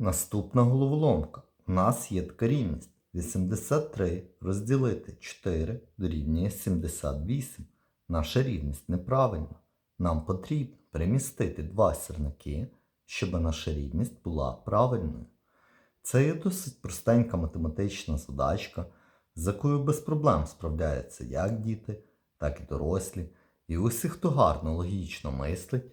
Наступна головоломка. У нас є така рівність. 83 розділити 4 дорівнює 78. Наша рівність неправильна. Нам потрібно перемістити два сірники, щоб наша рівність була правильною. Це є досить простенька математична задачка, з якою без проблем справляються як діти, так і дорослі. І усі, хто гарно логічно мислить,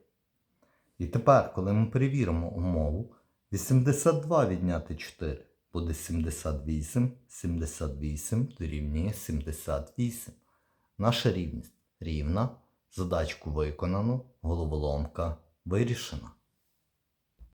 І тепер, коли ми перевіримо умову, 82 відняти 4 буде 78, 78 дорівнює 78. Наша рівність рівна, задачку виконано, головоломка вирішена.